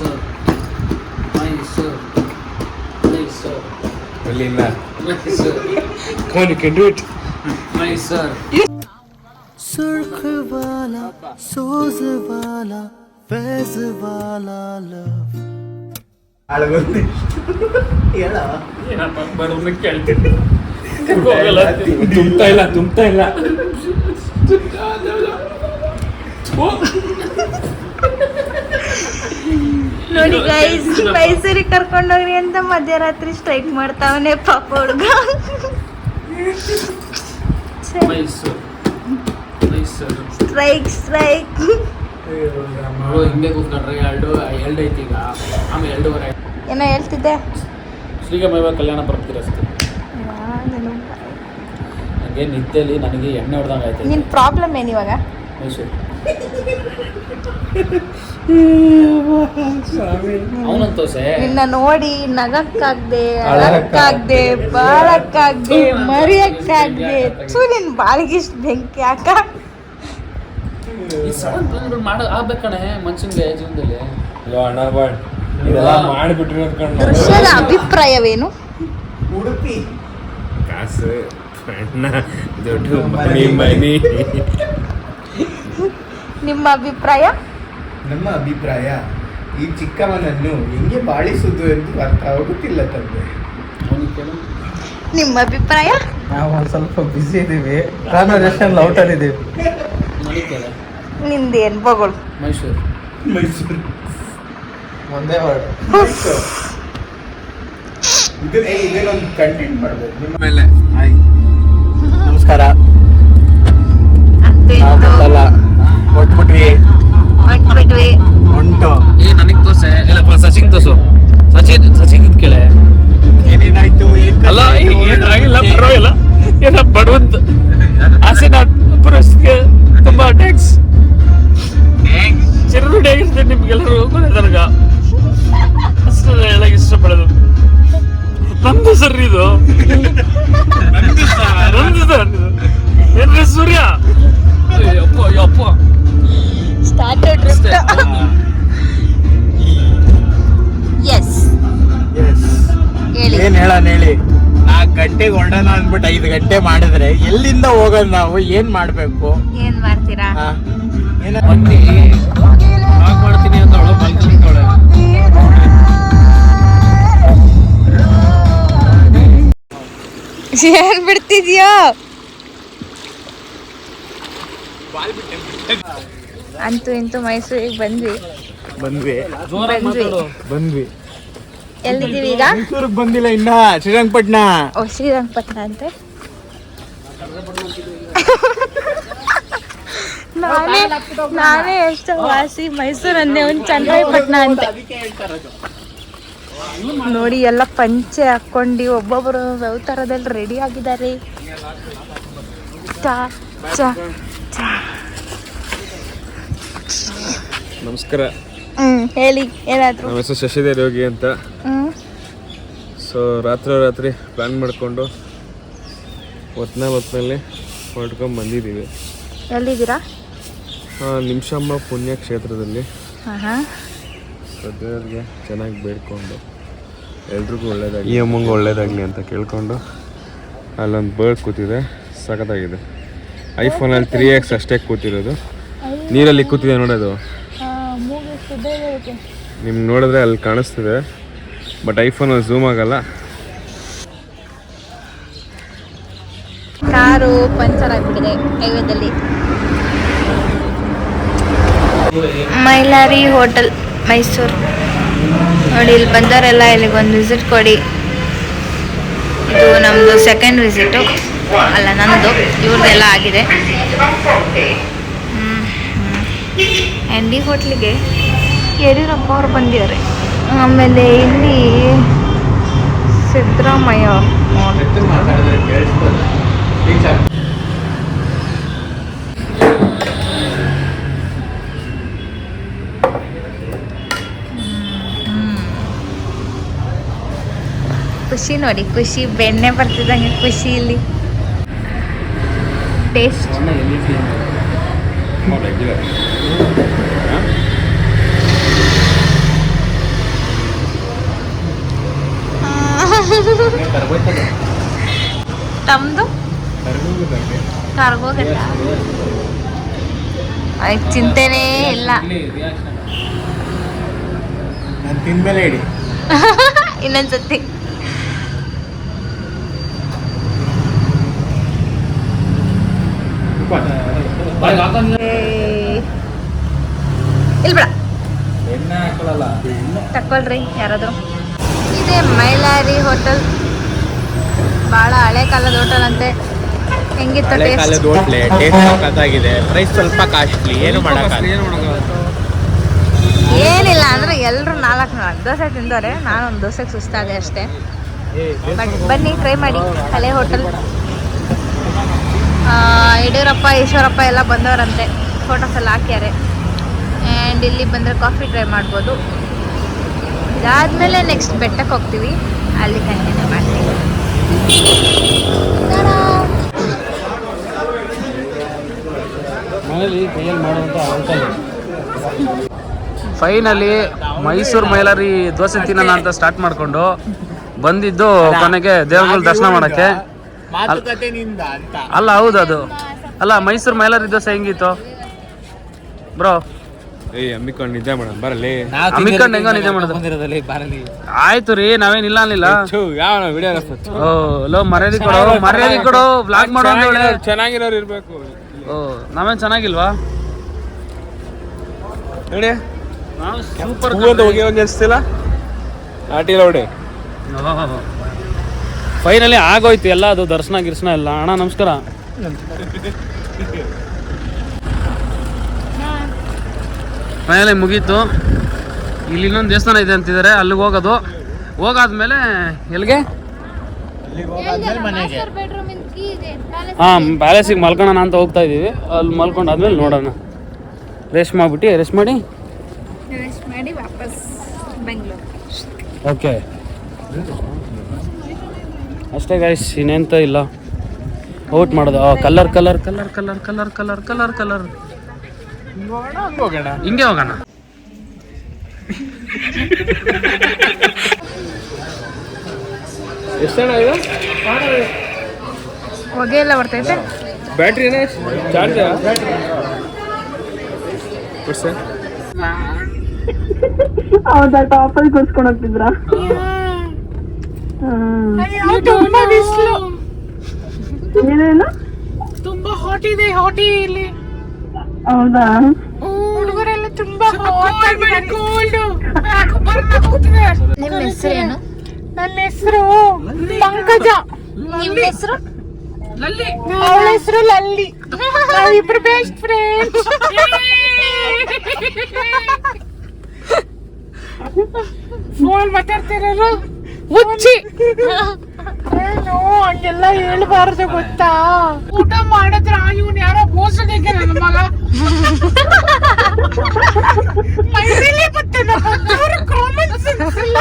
ಮೈಸೂರು ಮೈಸೂರು ಮೈಸೂರು ಅಲ್ಲಿಂದ Mysuru cone can do it Mysuru सुर्ख वाला सोज वाला फैज वाला लव ಏನಪ್ಪ ಬರೋದನ್ನ ಕೇಳ್ತೀನಿ ತುಂಬ್ತಾ ಇಲ್ಲ ತುಂಬ್ತಾ ಇಲ್ಲ ನೋಡಿ ಗೈಸ್ ಮೈಸೂರಿಗೆ ಕರ್ಕೊಂಡೋಗ್ರಿ ಅಂತ ಮಧ್ಯರಾತ್ರಿ ಸ್ಟ್ರೈಕ್ ಮಾಡ್ತಾವನೆ ಪಾಪ ಹುಡುಗ. ಸ್ಟ್ರೈಕ್ ಸ್ಟ್ರೈಕ್ ಹಿಂಗೆ ಕೂತ್ಕೊಂಡ್ರೆ ಎರಡು ಎರಡು ಐತಿ ಈಗ. ಆಮೇಲೆ ಎರಡೂವರೆ ಏನೋ ಹೇಳ್ತಿದ್ದೆ? ಶ್ರೀಗಮೈವ ಕಲ್ಯಾಣ ಬರ್ತಿರಸ್ತೆ ನನಗೆ ನಿದ್ದೆಲಿ ನನಗೆ ಎಣ್ಣೆ ಹೊಡೆದಂಗೆ ಆಯ್ತು. ನಿನ್ ಪ್ರಾಬ್ಲಮ್ ಏನು ಇವಾಗ? ಮೈಸೂರು. ಅವನಂತೋಸೆ. ನಿನ್ನ ನೋಡಿ ನಗಕ್ಕಾಗ್ದೆ ಅಳಕ್ಕಾಗ್ದೆ ಬಾಳಕ್ಕಾಗ್ದೆ ಮರಿಯಕ್ಕಾಗ್ದೆ. ಥೂ ನಿನ್ ಬಾಳಿಗಿಷ್ಟು ಬೆಂಕಿ ಯಾಕ ಈ ಸಡನ್ ಪ್ಲಾನ್ಗಳು ಮಾಡೋ ಆಗ್ಬೇಕಣೆ ಮನುಷ್ಯನ್ಗೆ ಜೀವನದಲ್ಲಿ. ಅಣ್ಣ ಬಾಳ್ ಇದೆಲ್ಲ ಮಾಡಿಬಿಟ್ಟಿರೋದು ಕಣ್ಣು ದೃಶ್ಯದ ಅಭಿಪ್ರಾಯವೇನು? ಉಡುಪಿ. ಕಾಸು ದೊಡ್ಡ ಮನಿ. ಮನಿ. ನಿಮ್ಮ ಅಭಿಪ್ರಾಯ? ನಮ್ಮ ಅಭಿಪ್ರಾಯ ಈ ಚಿಕ್ಕವನನ್ನು ಹೆಂಗೆ ಬಾಳಿಸುವುದು ಎಂದು ಅರ್ಥ ಆಗುತ್ತಿಲ್ಲ ತಂದೆ. ನಿಮ್ಮ ಅಭಿಪ್ರಾಯ? ನಾವು ಒಂದು ಸ್ವಲ್ಪ ಬ್ಯುಸಿ ಇದ್ದೀವಿ ಕಾನ್ವರ್ಸೇಷನ್ ಔಟಲ್ಲಿ ಇದ್ದೀವಿ ನಿಂದೇನ್ ಬಗಳು? ಮೈಸೂರು. ಮೈಸೂರು. ಒಂದೇ ವರ್ಡ್ ಇದು ಏ, ಇದನ್ನೊಂದು ಕಂಟೆಂಟ್ ಮಾಡ್ಬೋದು. ನಿಮ್ಮ ಮೇಲೆ ಹಾಯ್ ನಮಸ್ಕಾರ. ಗೊತ್ತಲ್ಲ ಕೊಟ್ಬಿಟ್ವಿ. ಹೊಂಟ್ಬಿಟ್ವಿ ಉಂಟು. ಏ ನನಗೆ ತೋಸೆ ಇಲ್ಲ ಸಚಿನ್ ತೋಸು ಸಚಿನ್ ಸಚಿನ್ ಕೇಳೇ. ಏನೇನಾಯ್ತು? ಏನ್ ಅಲ್ಲ? ಏನಾಗಿಲ್ಲ ಪರವಾಗಿಲ್ಲ. ಏನ ಬಡವಂತ ಆಸೆ ನಾ ಪುರಸ್ಗೆ ತುಂಬಾ ಟ್ಯಾಕ್ಸ್ ಐದು ಗಂಟೆ ಮಾಡಿದ್ರೆ ಎಲ್ಲಿಂದ ಹೋಗೋದು ನಾವು? ಏನ್ ಮಾಡ್ಬೇಕು? ಏನ್ ಮಾಡ್ತೀರಾ? ಬನ್ನಿ ಮಾಡ್ತೀನಿ ಅಂತ ಏನ್ ಬಿಡ್ತಿದ್ಯೋ? ಅಂತೂ ಇಂತೂ ಮೈಸೂರಿಗೆ ಬಂದ್ವಿ. ಬಂದ್ವಿ. ಜೋರಾಗಿ ಬಂದ್ವಿ. ಬಂದ್ವಿ. ಎಲ್ಲಿದ್ದೀವಿ ಈಗ? ಮೈಸೂರಿಗೆ ಬಂದಿಲ್ಲ ಇನ್ನ ಶ್ರೀರಂಗಪಟ್ಟಣ ಓ ಶ್ರೀರಂಗಪಟ್ಟಣ ಅಂತ? ನಾನೇ ನಾನೇ ಎಷ್ಟು ವಾಸಿ ಮೈಸೂರು ಅಂದೆ ಒಂದು ಚಂದ್ರಾಯಪಟ್ಟಣ ಅಂತ. ನೋಡಿ ಎಲ್ಲ ಪಂಚೆ ಹಾಕೊಂಡು ಒಬ್ಬೊಬ್ಬರು ಥರದಲ್ಲಿ ರೆಡಿ ಆಗಿದ್ದಾರೆ. ಚಾ ಚಾ ಚಾ. ನಮಸ್ಕಾರ. ಹ್ಮ್ ಹೇಳಿ ಏನಾದ್ರು. ನಮ್ಮ ಹೆಸರು ಶಶಿಧರ್ ಯೋಗಿ ಅಂತ. ಹ್ಮ್. ಸೊ ರಾತ್ರಿ ರಾತ್ರಿ ಪ್ಲ್ಯಾನ್ ಮಾಡಿಕೊಂಡು ಹೊತ್ತಿನ ಹೊತ್ತಿನಲ್ಲಿ ಹೊರಡ್ಕೊಂಡು ಬಂದಿದ್ದೀವಿ. ಎಲ್ಲಿದ್ದೀರಾ? ನಿಮಿಷಮ್ಮ ಪುಣ್ಯ ಕ್ಷೇತ್ರದಲ್ಲಿ. ಹಾಂ ಚೆನ್ನಾಗಿ ಬೇಡ್ಕೊಂಡು ಎಲ್ರಿಗೂ ಒಳ್ಳೇದಾಗಲಿ. ಈ ಅಮ್ಮಂಗೆ ಒಳ್ಳೇದಾಗಲಿ ಅಂತ ಕೇಳ್ಕೊಂಡು ಅಲ್ಲೊಂದು ಬರ್ಡ್ ಕೂತಿದೆ ಸಖತ್ತಾಗಿದೆ. ಐಫೋನಲ್ಲಿ ತ್ರೀ ಎಕ್ಸ್ ಅಷ್ಟೇ ಕೂತಿರೋದು. ನೀರಲ್ಲಿ ಕೂತಿದೆ ನೋಡೋದು ನಿಮ್ಗೆ ನೋಡಿದ್ರೆ ಅಲ್ಲಿ ಕಾಣಿಸ್ತಿದೆ ಬಟ್ ಐಫೋನ್ ಝೂಮ್ ಆಗಲ್ಲ. ಕಾರು ಪಂಚರ್ ಆಗಿಬಿಟ್ಟಿದೆ ಹೈವೇದಲ್ಲಿ ಮೈಲಾರಿ ಹೋಟೆಲ್ ಮೈಸೂರು ನೋಡಿ ಇಲ್ಲಿ ಬಂದವರೆಲ್ಲ ಇಲ್ಲಿಗೆ ಒಂದು ವಿಸಿಟ್ ಕೊಡಿ. ಇದು ನಮ್ದು ಸೆಕೆಂಡ್ ವಿಸಿಟು ಅಲ್ಲ ನಂದು. ಇವ್ರದ್ದೆಲ್ಲ ಆಗಿದೆ. ಆ್ಯಂಡಿ ಹೋಟ್ಲಿಗೆ ಯಡಿಯೂರಪ್ಪ ಅವ್ರು ಬಂದಿದ್ದಾರೆ. ಆಮೇಲೆ ಇಲ್ಲಿ ಸಿದ್ದರಾಮಯ್ಯ ಖುಷಿ ನೋಡಿ ಖುಷಿ ಬೆಣ್ಣೆ ಬರ್ತಿದ್ದಂಗೆ ಖುಷಿ ಇಲ್ಲಿ. ಟೇಸ್ಟ್ ತಮ್ಮದು ಕರ್ಗೋಗಟ್ಟ ಅದಕ್ಕೆ ಚಿಂತೆನೇ ಇಲ್ಲ. ಇನ್ನೊಂದ್ಸತಿ. ಇಲ್ಬೇಡ. ತಕ್ಕೊಳ್ರಿ ಯಾರಾದರೂ. ಇದೇ ಮೈಲಾರಿ ಹೋಟೆಲ್. ಭಾಳ ಹಳೆ ಕಾಲದ ಹೋಟೆಲ್ ಅಂತೆ. ಹೆಂಗಿತ್ತು ಹಳೆ ಕಾಲದ ಟೇಸ್ಟ್ ಹೋಟ್ಲೆ ಟೇಸ್ಟ್ ಸಖತ್ತಾಗಿದೆ ಪ್ರೈಸ್ ಸ್ವಲ್ಪ ಕಾಸ್ಟ್ಲಿ ಏನು ಮಾಡೋಕ್ಕಾಗಲ್ಲ. ಏನಿಲ್ಲ ಅಂದ್ರೆ ಎಲ್ಲರೂ ನಾಲ್ಕು ನಾಲ್ಕು ದೋಸೆ ತಿಂದವ್ರೆ. ನಾನೊಂದು ದೋಸೆ ಸುಸ್ತಾದೆ ಅಷ್ಟೇ. ಬಟ್ ಬನ್ನಿ ಟ್ರೈ ಮಾಡಿ. ಹಳೆ ಹೋಟೆಲ್. ಯಡಿಯೂರಪ್ಪ ಈಶ್ವರಪ್ಪ ಎಲ್ಲ ಬಂದವರಂತೆ. ಫೋಟೋಸ್ ಎಲ್ಲ ಹಾಕ್ಯಾರೆ. ಆ್ಯಂಡ್ ಇಲ್ಲಿ ಬಂದರೆ ಕಾಫಿ ಟ್ರೈ ಮಾಡ್ಬೋದು. ಇದಾದಮೇಲೆ ನೆಕ್ಸ್ಟ್ ಬೆಟ್ಟಕ್ಕೆ ಹೋಗ್ತೀವಿ. ಅಲ್ಲಿ ಕಂಟಿನ್ಯೂ ಮಾಡ್ತೀವಿ. ಮನೇಲಿ ಕೈಯಲ್ಲಿ ಮಾಡುವಂಥ ಅಂಕಲ್ ಫೈನಲಿ ಮೈಸೂರು ಮೈಲಾರಿ ದೋಸೆ ತಿನ್ನೋಣ ಅಂತ ಸ್ಟಾರ್ಟ್ ಮಾಡ್ಕೊಂಡು ಬಂದಿದ್ದು ಕೊನೆಗೆ ದೇವಗಳ ದರ್ಶನ ಮಾಡಕ್ಕೆ. ಅಲ್ಲ ಹೌದು ಅದು. ಅಲ್ಲ ಮೈಸೂರು ಮೈಲಾರಿ ದೋಸೆ ಹೆಂಗಿತ್ತು? ಬ್ರೋ. ಏಯ್ ಅಮ್ಮಿಕೊಂಡು ನಿದ್ದೆ ಮಾಡೋಣ ಬರಲಿ. ಅಮ್ಮಿಕೊಂಡು ಹೆಂಗೋ ನಿದ್ದೆ ಮಾಡೋದು? ಆಯ್ತು ರೀ ನಾವೇನಿಲ್ಲ ಅನ್ನಿಲ್ಲ ಯಾವ ವಿಡಿಯೋ ಓ ಲೋ ಮರ್ಯಾದಿ ಕೊಡು ಮರ್ಯಾದೆ ಕೊಡು ಬ್ಲಾಗ್ ಮಾಡೋ ಚೆನ್ನಾಗಿರೋರು ಇರ್ಬೇಕು. ಓ ನಾವೇನ್ ಚೆನ್ನಾಗಿಲ್ವಾ? ನೋಡಿ. ನಾವು ಸೂಪರ್ ಹೋಗಿ ಒಂದು ಅನಿಸ್ತಿಲ್ಲ ಆಟಿಲ್ಲ ನೋಡಿ. ಫೈನಲಿ ಆಗೋಯ್ತು ಎಲ್ಲ ಅದು ದರ್ಶನ ಗಿರ್ಶನ ಎಲ್ಲ. ಅಣ್ಣ ನಮಸ್ಕಾರ. ಫೈನಲಿ ಮುಗೀತು. ಇಲ್ಲಿ ಇನ್ನೊಂದು ದೇವಸ್ಥಾನ ಇದೆ ಅಂತಿದ್ದಾರೆ ಅಲ್ಲಿಗೆ ಹೋಗೋದು. ಹೋಗಾದ್ಮೇಲೆ ಎಲ್ಲಿಗೆ ಮನೆಗೆ. ಹಾಂ ಪ್ಯಾಲೇಸಿಗೆ ಮಲ್ಕೊಳ್ಳೋಣ ಅಂತ ಹೋಗ್ತಾ ಇದ್ದೀವಿ. ಅಲ್ಲಿ ಮಲ್ಕೊಂಡು ಆದ್ಮೇಲೆ ನೋಡೋಣ. ರೆಸ್ಟ್ ಮಾಡಿಬಿಟ್ಟು ರೆಸ್ಟ್ ಮಾಡಿ? ಮಾಡಿ ವಾಪಸ್ ಬೆಂಗಳೂರು ಓಕೆ ಅಷ್ಟೇ ಗೈಸ್ ಇನ್ನೆಂತ ಇಲ್ಲ. ಔಟ್ ಮಾಡೋದು. Colour colour colour colour colour colour colour colour ಹಿಂಗೆ ಹೋಗೋಣ. ಎಷ್ಟಣ್ಣ ಇದು? ಹೊಗೆ ಎಲ್ಲ ಬರ್ತೈತೆ ಬ್ಯಾಟ್ರಿ ಏನೇ? ಚಾರ್ಜ್ ಹೌದಾ ಟಾಪಲ್ಲಿ ಕೂರ್ಸ್ಕೊಂಡು ಹೋಗ್ತಿದ್ರ? ಏನೇನು? ತುಂಬಾ ಹಾಟ್ ಇದೆ ಹಾಟಿ ಇಲ್ಲಿ. ಹೌದಾ? ಹುಡುಗರೆಲ್ಲ ತುಂಬಾ ಕೋಲ್ಡ್ ನಿಮ್ಮ ಹೆಸರೇನು? ನನ್ನ ಹೆಸರು ಪಂಕಜ. ನಿಮ್ಮ ಹೆಸರು? ಅವಳ ಹೆಸರು ಲಲ್ಲಿ. ನಾವಿಬ್ರು ಬೆಸ್ಟ್ ಫ್ರೆಂಡ್ಸ್ ಫೋನ್ ಮಾತಾಡ್ತಿರೋರು? ಹುಚ್ಚಿ. ಏನು? ಹಂಗೆಲ್ಲ ಹೇಳ್ಬಾರ್ದು ಗೊತ್ತಾ? ಊಟ ಮಾಡಿದ್ರ ಇವನ್ ಯಾರೋ ಮೋಸಡಿಗೆ ನನ್ನ ಮಗ. ಮೈಮೇಲೆ ಬರ್ತಾನೆ ಕಾಮನ್ ಸೆನ್ಸ್ ಇಲ್ಲ.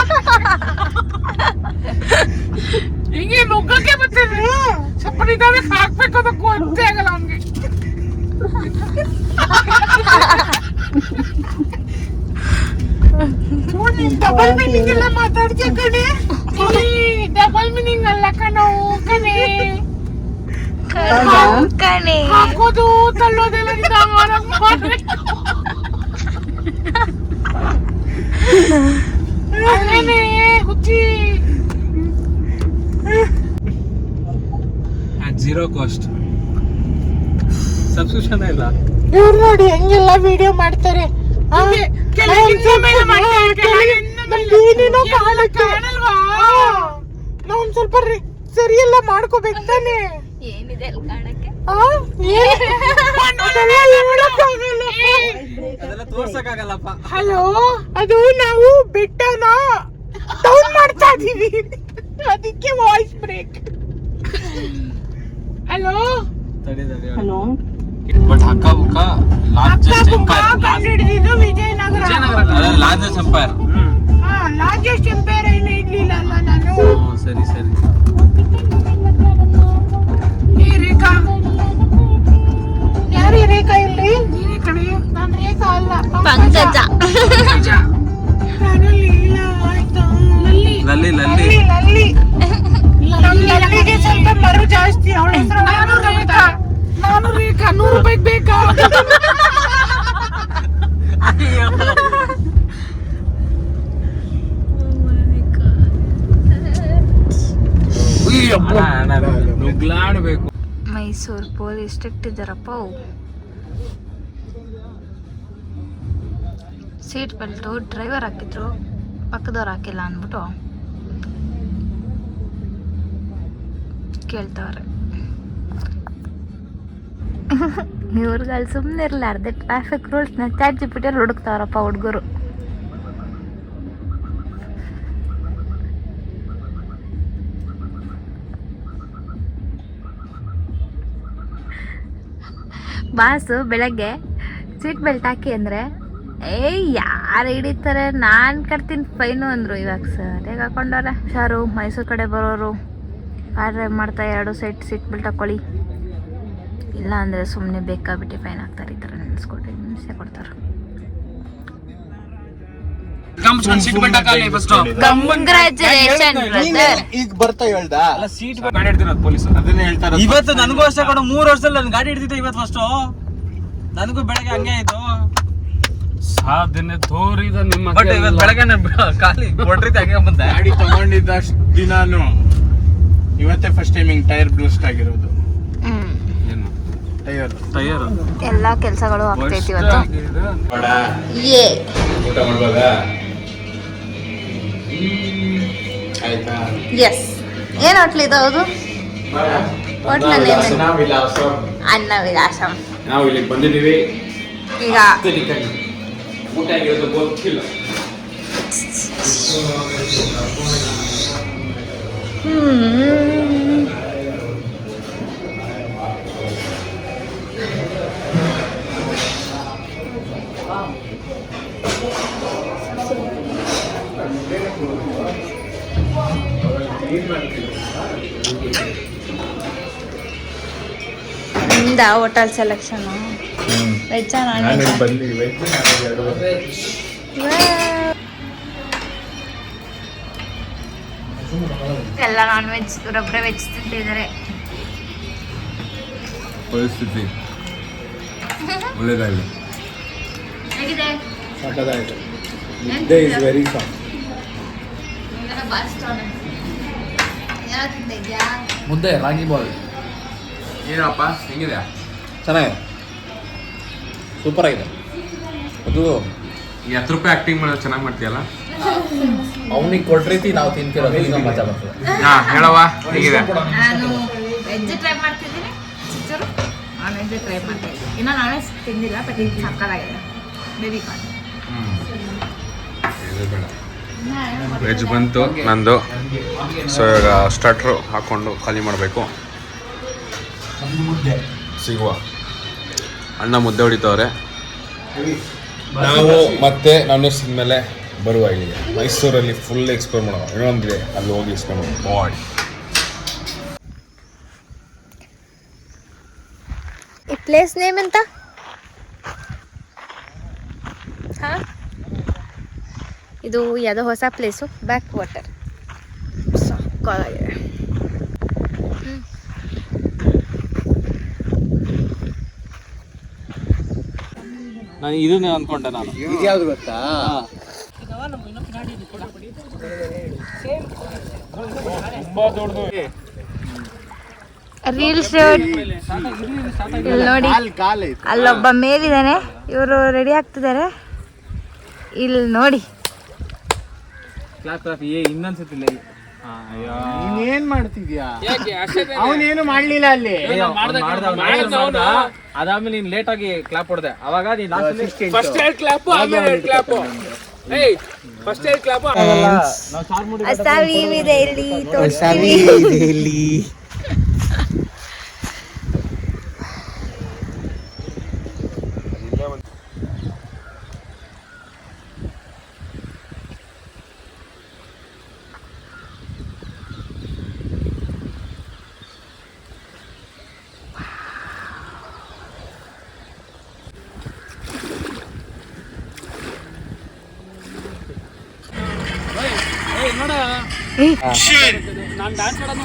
ఇంకే నొక్కకే వచ్చింది చెప్పని దాన్ని కాకపోతే కొట్టేగలంగి డబల్ మీనింగ్ ఎలా మాట్లాడుతుంది డబల్ మీనింగ్ అల్లక నవ్వుకనే నవ్వుకనే కాకోదు తల్లో తెలియదు దారం అలానే కుచ్చి ಜೀರೋ ಕಾಸ್ಟ್ ಸಬ್ಸ್ಕ್ರಿಪ್ಷನ್ ಇಲ್ಲ. ಇವ್ರು ನೋಡಿ ಹೆಂಗೆಲ್ಲ ವಿಡಿಯೋ ಮಾಡ್ತಾರೆ. ನಾವು ಒಂದ್ ಸ್ವಲ್ಪ ರಿ- ಸರಿ ಎಲ್ಲ ಮಾಡ್ಕೋಬೇಕು ತಾನೆ. ಏನಿದೆ ಅಲ್ಲಿ ಕಾಣಕ್ಕೆ? ಹಲೋ ಅದು ನಾವು ಬೆಟ್ಟನ ಡೌನ್ ಮಾಡ್ತಾ ಇದೀವಿ. ಅದಕ್ಕೆ voice break hello hello but Hakka Bukka largest empire ಕಂಡಿಡಿದಿದ್ದು Vijayanagara. Largest empire ಹಾ ಲಾರ್ಜೆಸ್ಟ್ ಎಂಪೈರ್ ಏನು ಇಡ್ಲಿಲ್ಲ ಅಲ್ಲ ನಾನು ಸರಿ ಸರಿ. ಈ ರೇಖಾ. ಯಾರು ಈ ರೇಖಾ ಇಲ್ಲಿ? ನೀನೇ ಕಣೆ ನಾನು ರೇಖಾ ಅಲ್ಲ. ಪಂಕಜ. ಬರೋ ಜಾಸ್ತಿ ಅವಳ ಹೆಸರು ನಾನು ರೇಖಾ ನಾನು ರೇಖಾ ನೂರು ರೂಪಾಯಿಗೆ ಬೇಕಾ? ನುಗ್ಲಾಡ್ಬೇಕು. ಪೊಲೀಸ್ ಪೋಲಿ ಎಷ್ಟಿಟ್ಟಿದ್ದಾರಪ್ಪ ಅವು. ಸೀಟ್ ಬೆಲ್ಟು ಡ್ರೈವರ್ ಹಾಕಿದ್ರು ಪಕ್ಕದವ್ರು ಹಾಕಿಲ್ಲ ಅಂದ್ಬಿಟ್ಟು. ಕೇಳ್ತವ್ರೆ. ಇವ್ರಿಗಲ್ಲಿ ಸುಮ್ಮನೆ ಇರಲಾರ್ದೆ ಟ್ರಾಫಿಕ್ ರೂಲ್ಸ್ನ ಚಾಟ್ ಜಿ ಪಿ ಹುಡುಕ್ತಾವ್ರಪ್ಪ ಹುಡುಗರು. ಬಾಸು, ಬೆಳಗ್ಗೆ ಸೀಟ್ ಬೆಲ್ಟ್ ಹಾಕಿ ಅಂದರೆ, ಏಯ್, ಯಾರು ಹಿಡಿತಾರೆ? ನಾನು ಕಟ್ತೀನಿ ಫೈನು ಅಂದರು ಇವಾಗ ಸರಿಯಾಗಿ ಹಾಕೊಂಡವ್ರೆ. ಹುಷಾರು, ಮೈಸೂರು ಕಡೆ ಬರೋರು. ಕಾರ್ ಡ್ರೈವ್ ಮಾಡ್ತಾ ಎರಡು ಸೈಡ್ ಸೀಟ್ ಬೆಲ್ಟ್ ಹಾಕೊಳ್ಳಿ. ಇಲ್ಲ ಅಂದರೆ ಸುಮ್ಮನೆ ಬೇಕಾಬಿಟ್ಟು ಫೈನ್ ಹಾಕ್ತಾರೆ ಈ ಥರ ನೆನೆಸ್ಕೊಟ್ರೆ ಹಿಂಸೆ ಕೊಡ್ತಾರೆ. ಈಗ ಬರ್ತಾ ಹೇಳ್ದ? ಸೀಟ್ ಗಾಡಿ ಹಿಡ್ದಿರೋದು ಪೊಲೀಸ್ ಅದನ್ನ ಹೇಳ್ತಾರ ಇವತ್ತು ನನಗೂ ಅಷ್ಟೇ ಕಣ ಮೂರು ವರ್ಷದಲ್ಲಿ ನಾನು ಗಾಡಿ ಹಿಡಿದಿದ್ದೆ ಇವತ್ತು ಫಸ್ಟು ನನಗೂ ಬೆಳಗ್ಗೆ ಹಂಗೆ ಆಯ್ತು. ಸಾಧನೆ ತೋರಿದ ನಿಮ್ಮ ಬಟ್ ಇವತ್ತು ಬೆಳಗ್ಗೆ ಖಾಲಿ ಕೊಟ್ರಿದ್ದೆ ಹಂಗೆ ಬಂದೆ. ಗಾಡಿ ತಗೊಂಡಿದ್ದಷ್ಟು ದಿನಾನು. ಇವತ್ತೇ ಫಸ್ಟ್ ಟೈಮ್ ಹಿಂಗ್ ಟೈರ್ ಬ್ಲೂಸ್ಟ್ ಆಗಿರೋದು ಟೈರ್ ಟೈರ್ ಎಲ್ಲ ಕೆಲಸಗಳು ಆಗ್ತೈತಿ ಇವತ್ತು. ಏ. ಊಟ ಮಾಡ್ಬೋದಾ? ಆಯ್ತಾ? ಎಸ್ ಏನು ಹೋಟ್ಲ್ ಇದು ಹೌದು? ಹೋಟ್ಲ ನೇಮ್ ವಿಲಾಸ. ಅನ್ನ ವಿಲಾಸಂ. ನಾವು ಇಲ್ಲಿಗೆ ಬಂದಿದ್ದೀವಿ. ಈಗ ಊಟ ಆಗಿರೋದು ಗೊತ್ತಿಲ್ಲ. ಹ್ಮ್. ನಿಮ್ದ ಹೋಟೆಲ್ ಸೆಲೆಕ್ಷನ್ ವೆಜ್ಜಾ ನಾನ್ ವೆಜ್ ಬಂದಿ ಎಲ್ಲ ನಾನ್ ವೆಜ್ ಇವರೊಬ್ಬರೇ ವೆಜ್ ತಿಂತಿದ್ದಾರೆ. ಪರಿಸ್ಥಿತಿ. ಒಳ್ಳೇದಾಗಲಿ. ಹೇಗಿದೆ? ಇಸ್ ವೆರಿ ಸಾಫ್ಟ್ ಮುದ್ದೆ ರಾಗಿ ಬಾಲ್. ಏನಪ್ಪ ಹೆಂಗಿದೆ? ಚೆನ್ನಾಗಿದೆ. ಸೂಪರ್ ಆಗಿದೆ. ಅದು ಈ ಹತ್ತು ರೂಪಾಯಿ ಆಕ್ಟಿಂಗ್ ಮಾಡೋದು ಚೆನ್ನಾಗಿ ಮಾಡ್ತೀಯಲ್ಲ? ಅವನಿಗೆ ಕೊಟ್ಟರೀತಿ ನಾವು ತಿಂತಿರೋದು ಈಗ ಮಜಾ ಬರ್ತದೆ ಹಾ ಹೇಳವ್ವ ಹೇಗಿದೆ. ನಾನು ವೆಜ್ ಟ್ರೈ ಮಾಡ್ತಿದ್ದೀನಿ ಚಿಚ್ಚರು. ನಾನ್ ವೆಜ್ ಟ್ರೈ ಮಾಡ್ತಾ ಇದ್ದೀನಿ ಇನ್ನು ನಾನ್ ವೆಜ್ ತಿಂದಿಲ್ಲ ಬಟ್ ಇದು ಸಕ್ಕತ್ತಾಗಿದೆ ಬೇಬಿ ಕಾರ್ನ್ ವೆಜ್ ಬಂತು ನಂದು. ಸೊ ಇವಾಗ ಸ್ಟಾರ್ಟ್ರು ಹಾಕ್ಕೊಂಡು ಖಾಲಿ ಮಾಡಬೇಕು. ಸಿಗುವ. ಅಣ್ಣ ಮುದ್ದೆ ಹೊಡಿತವ್ರೆ. ನಾವು ಮತ್ತೆ ನಾನ್ ವೆಜ್ ಮೇಲೆ ಬರುವ ಇಲ್ಲಿಗೆ. ಮೈಸೂರಲ್ಲಿ ಫುಲ್ ಎಕ್ಸ್ಪ್ಲೋರ್ ಮಾಡೋಣ. ಇನ್ನೊಂದಿದೆ ಅಲ್ಲಿ ಹೋಗಿ ಎಕ್ಸ್ಪ್ಲೋರ್ ಮಾಡೋಣ ಬಾಯ್ ಈ ಪ್ಲೇಸ್ ನೇಮ್ ಎಂತ? ಹಾ? ಇದು ಯಾವುದೋ ಹೊಸ ಪ್ಲೇಸು ಬ್ಯಾಕ್ ವಾಟರ್ ಸಾಕಾಗಿದೆ ನಾನು ಇದನ್ನೇ ಅನ್ಕೊಂಡೆ ನಾನು. ಇದ್ಯಾವ್ದು ಗೊತ್ತಾ? ರೀಲ್ಸ್ ಇಲ್ಲಿ ನೋಡಿ. ಕಾಲ್ ಕಾಲ್ ಐತೆ. ಅಲ್ಲೊಬ್ಬ ಮೇಲಿದ್ದಾನೆ. ಇವರು ರೆಡಿ ಆಗ್ತಿದ್ದಾರೆ. ಇಲ್ಲಿ ನೋಡಿ. ಇನ್ನೇನ್ ಮಾಡ್ತಿದ್ಯಾ? ಅವನೇನು ಮಾಡ್ಲಿಲ್ಲ ಅಲ್ಲಿ? ಅದಾದ್ಮೇಲೆ ನೀನ್ ಲೇಟ್ ಆಗಿ ಕ್ಲಾಪ್ ಹೊಡೆದೆ. ಅವಾಗ ನೀನ್ ಫಸ್ಟ್ ಅಸಾವಿವಿದೆ ಇಲ್ಲಿ ತೋರಿಸ್ತೀವಿ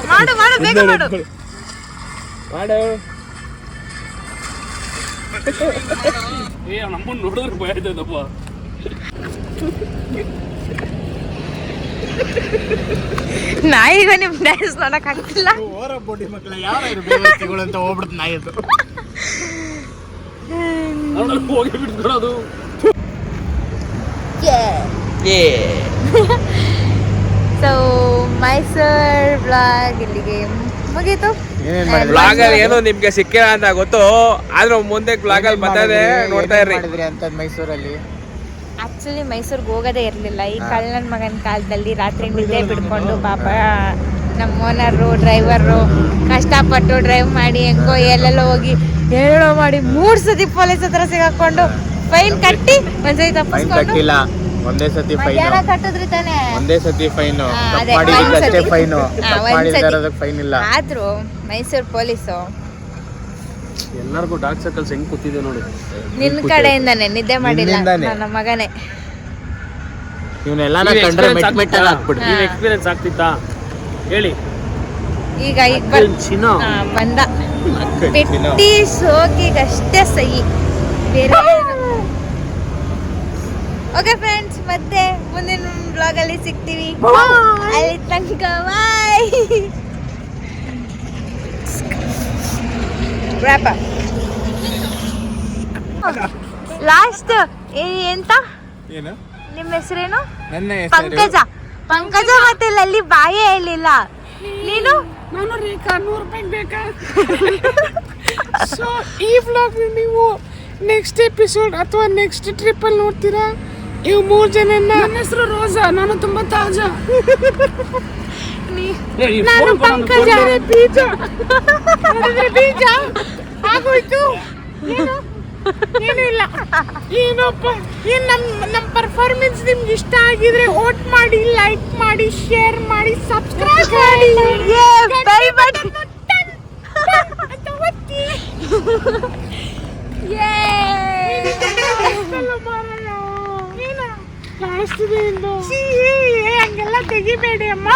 ಮಾಡು ಮಾಡು ಬೇಗ ಮಾಡು. ಏ ನಮ್ಮನ್ನ ನೋಡಿದ್ರೆ ಭಯ ಆಯ್ತದಪ್ಪ ನಾಯಿಗೂ ನಿಮ್ ಡ್ಯಾನ್ಸ್ ನೋಡಕ್ ಆಗ್ತಿಲ್ಲ. ಓರ ಬೋಡಿ ಮಕ್ಕಳ ಯಾವ ಬೇವರ್ತಿಗಳು ಅಂತ ಹೋಗ್ಬಿಡ್ತು ನಾಯಿದು ಹೋಗಿ ಬಿಟ್ಬಿಡೋದು. ಸೊ ಮೈಸೂರ್ ಬ್ಲಾಗ್ ಇಲ್ಲಿಗೆ ಮುಗೀತು. ಬ್ಲಾಗ್ ಅಲ್ಲಿ ಏನೋ ನಿಮ್ಗೆ ಸಿಕ್ಕಿಲ್ಲ ಅಂತ ಗೊತ್ತು. ಆದ್ರೆ ಮುಂದೆ ಬ್ಲಾಗ್ ಅಲ್ಲಿ ಬರ್ತದೆ ನೋಡ್ತಾ ಇರ್ರಿ. ಅಂತ ಮೈಸೂರಲ್ಲಿ? ಆಕ್ಚುಲಿ ಮೈಸೂರಿಗೆ ಹೋಗೋದೇ ಇರಲಿಲ್ಲ. ಈ ಕಳ್ಳನ ಮಗನ ಕಾಲದಲ್ಲಿ ರಾತ್ರಿ ನಿದ್ದೆ ಬಿಡ್ಕೊಂಡು ಪಾಪ ನಮ್ಮ ಓನರು ಡ್ರೈವರು ಕಷ್ಟಪಟ್ಟು ಡ್ರೈವ್ ಮಾಡಿ ಹೆಂಗೋ ಎಲ್ಲೆಲ್ಲೋ ಹೋಗಿ ಹೇಳೋ ಮಾಡಿ ಮೂರು ಸತಿ ಪೊಲೀಸ್ ಹತ್ರ ಸಿಗಾಕೊಂಡು ಫೈನ್ ಕಟ್ಟಿ ಒಂದ್ಸತಿ ಫೈನ್ ತಪ್ಪಿಸ್ಕೊಂಡು ಒಂದೇ ಸತಿ ಫೈನ್ ಮಧ್ಯಾಹ್ನ ಕಟ್ಟಿದ್ರಿ ತಾನೇ? ಒಂದೇ ಸತಿ ಫೈನ್ ಹಾ, ಅದೇ, ಒಂದ್ಸತಿ. ಫೈನ್ ಹಾ, ಒಂದ್ಸತಿ. ಫೈನ್ ಇಲ್ಲ. ಆದ್ರೂ ಮೈಸೂರು ಪೊಲೀಸು. ಎಲ್ಲರಿಗೂ ಡಾರ್ಕ್ ಸರ್ಕಲ್ಸ್ ಹೆಂಗ್ ಕೂತಿದೆ ನೋಡಿ. ನಿನ್ನ ಕಡೆಯಿಂದಾನೆ ನಿದ್ದೆ ಮಾಡಿಲ್ಲ ನಿನ್ನಿಂದಾನೆ. ನನ್ನ ಮಗನೇ. ಇವನ್ನೆಲ್ಲ ಕಂಡ್ರೆ ಮೆಟ್ ಮೆಟ್ಟಾಗಿ ಹಾಕ್ಬಿಡು ನೀವ್ ಎಕ್ಸ್ಪೀರಿಯನ್ಸ್ ಆಗ್ತಿತ್ತಾ? ಹೇಳಿ. ಈಗ ಈಗ ಬರ್ ಚಿನ್ನ? ಆ, ಬಂದ. ಪೆಟ್ಟಿ ಸೋಕಿಗಷ್ಟೇ ಸಹಿ. ಬೇರೆ ಓಕೆ ಫ್ರೆಂಡ್ಸ್ ಮತ್ತೆ ಮುಂದಿನ ಬ್ಲಾಗ್ ಅಲ್ಲಿ ಸಿಗ್ತೀವಿ. ಅಲ್ಲಿ ತನಕ ಬಾಯ್ ಲಾಸ್ಟ್ ಎಂತ? ಏನು? ನಿಮ್ಮ ಹೆಸರೇನು? ನನ್ನ ಪಂಕಜ. ಪಂಕಜ ಮತ್ತೆ ಲಲ್ಲಿ ಬಾಯೇ ಹೇಳಿಲ್ಲ. ನೀನು? ನಾನು ರೇಖಾ ನೂರು ರೂಪಾಯಿ ಬೇಕಾ? ಸೊ ಈ ವ್ಲಾಗ್ ನೀವು ನೆಕ್ಸ್ಟ್ ಎಪಿಸೋಡ್ ಅಥವಾ ನೆಕ್ಸ್ಟ್ ಟ್ರಿಪ್ ಅಲ್ಲಿ ನೋಡ್ತೀರಾ? ಇವು ಮೂರು ಜನ ನನ್ನ ಹೆಸರು ರೋಜಾ ನಾನು ತುಂಬಾ ತಾಜಾ. ನಾನು ಪಂಕಜ. ಬೀಜ. ಬೀಜ. ಆಗೋಯ್ತು. ಏನಿಲ್ಲ ಏನಪ್ಪ ಏನು ನಮ್ಮ ನಮ್ಮ ಪರ್ಫಾರ್ಮೆನ್ಸ್ ನಿಮ್ಗೆ ಇಷ್ಟ ಆಗಿದ್ರೆ ವೋಟ್ ಮಾಡಿ ಲೈಕ್ ಮಾಡಿ ಶೇರ್ ಮಾಡಿ ಸಬ್ಸ್ಕ್ರೈಬ್ ಮಾಡಿ. ಒತ್ತಿ. ಪ್ಲಾಸ್ಟಿಕ್ ಹಂಗೆಲ್ಲ ತೆಗಿಬೇಡಿ ಅಮ್ಮ.